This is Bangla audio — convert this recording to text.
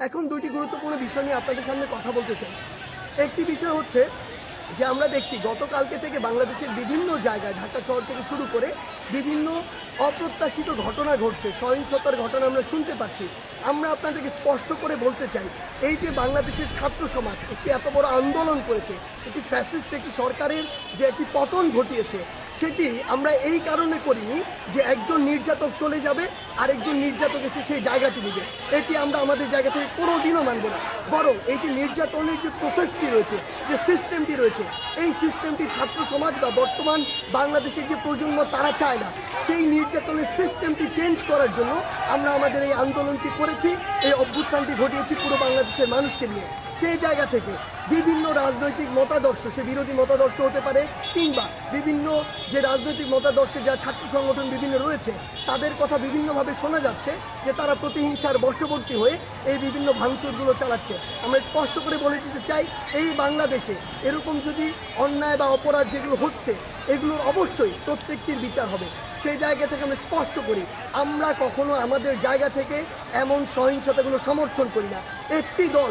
এখন দুইটি গুরুত্বপূর্ণ বিষয় নিয়ে আপনাদের সামনে কথা বলতে চাই। একটি বিষয় হচ্ছে যে আমরা দেখছি গতকালকে থেকে বাংলাদেশের বিভিন্ন জায়গায় ঢাকা শহর থেকে শুরু করে বিভিন্ন অপ্রত্যাশিত ঘটনা ঘটছে, সহিংসতার ঘটনা আমরা শুনতে পাচ্ছি। আমরা আপনাদেরকে স্পষ্ট করে বলতে চাই, এই যে বাংলাদেশের ছাত্র সমাজ একটি এত বড় আন্দোলন করেছে, একটি ফ্যাসিস্ট, একটি সরকারের যে একটি পতন ঘটিয়েছে সেটি আমরা এই কারণে করিনি যে একজন নির্যাতক চলে যাবে, আরেকজন নির্যাতক এসে সেই জায়গাটি নেবে। এটি আমরা আমাদের জায়গা থেকে কোনো দিনও মানব না। বরং এই যে নির্যাতনের যে প্রসেসটি রয়েছে, যে সিস্টেমটি রয়েছে, এই সিস্টেমটি ছাত্র সমাজ বা বর্তমান বাংলাদেশের যে প্রজন্ম, তারা চায় না। সেই নির্যাতনের সিস্টেমটি চেঞ্জ করার জন্য আমরা আমাদের এই আন্দোলনটি করেছি, এই অভ্যুত্থানটি ঘটিয়েছি পুরো বাংলাদেশের মানুষকে নিয়ে। সেই জায়গা থেকে বিভিন্ন রাজনৈতিক মতাদর্শ, সে বিরোধী মতাদর্শ হতে পারে, কিংবা বিভিন্ন যে রাজনৈতিক মতাদর্শে যা ছাত্র সংগঠন বিভিন্ন রয়েছে, তাদের কথা বিভিন্নভাবে শোনা যাচ্ছে যে তারা প্রতিহিংসার বর্ষবর্তী হয়ে এই বিভিন্ন ভাঙচুরগুলো চালাচ্ছে। আমরা স্পষ্ট করে বলে দিতে চাই, এই বাংলাদেশে এরকম যদি অন্যায় বা অপরাধ যেগুলো হচ্ছে, এগুলোর অবশ্যই প্রত্যেকটির বিচার হবে। সেই জায়গা থেকে আমরা স্পষ্ট করি, আমরা কখনো আমাদের জায়গা থেকে এমন সহিংসতাগুলো সমর্থন করি না। একটি দল